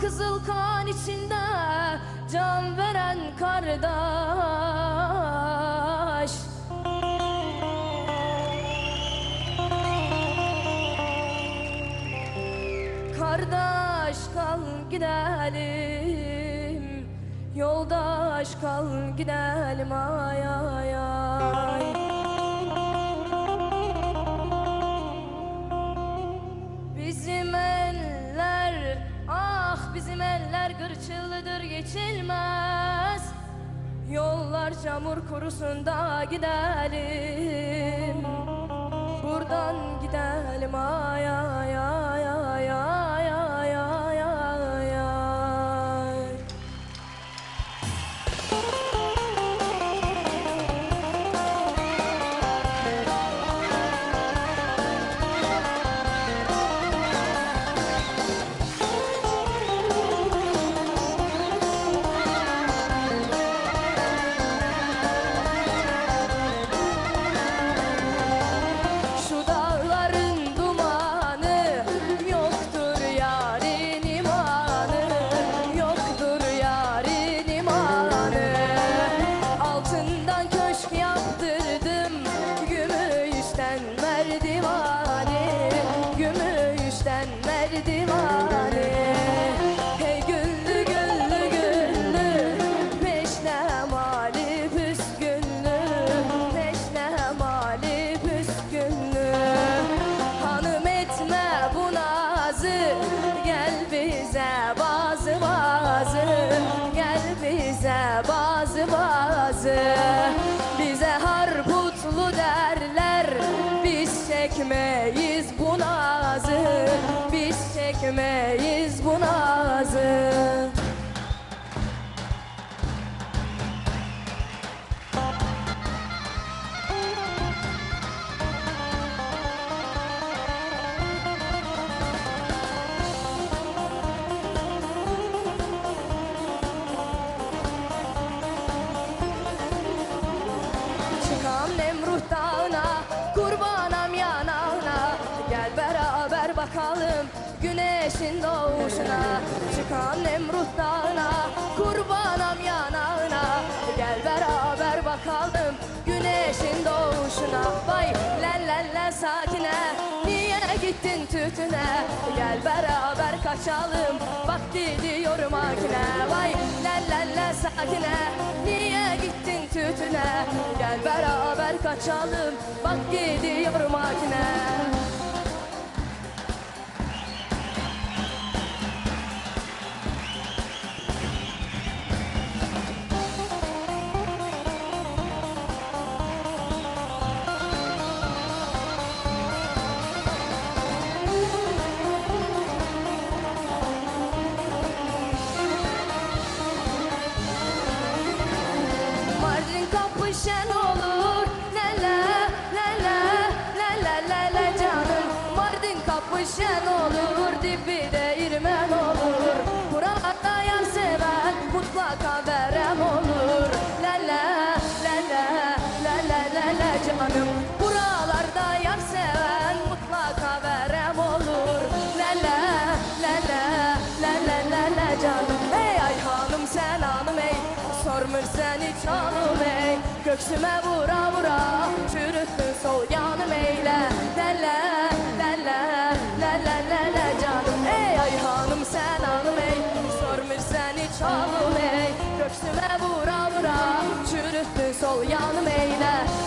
kızıl kan içinde can veren kardeş. Kardeş kal gidelim. Yoldaş kal gidelim. Ay ay ay bizim eller gırçılıdır geçilmez. Yollar çamur kurusunda gidelim. Buradan gidelim ay bazı bazı. Bize harputlu derler biz çekmeyiz bu nazı. Biz çekmeyiz bu nazı Güneşin doğuşuna Çıkam Nemrut dağına Kurbanam yanağına. Gel beraber bakalım Güneşin doğuşuna. Vay la la la sakine Niye gittin tütüne? Gel beraber kaçalım Bak gidiyorum makine Vay la la la sakine Niye gittin tütüne? Gel beraber kaçalım Bak gidiyorum makine Mardin kapı şen olur Lele lele lele lele canım. Mardin kapı şen olur Dibi de irmen olur. Buralarda yar seven Mutlaka verem olur. Lele lele lele lele canım. Buralarda yar seven Mutlaka verem olur. Lele lele lele lele canım. Hey ay hanım sen hanım ey Sormur seni canım ey Göksüme vura vura Çürüttün sol yanım eyle. Lele lele lele lele canım. Ey ay hanım sen hanım ey Sormur seni canım ey. Göksüme vura vura Çürüttün sol yanım eyle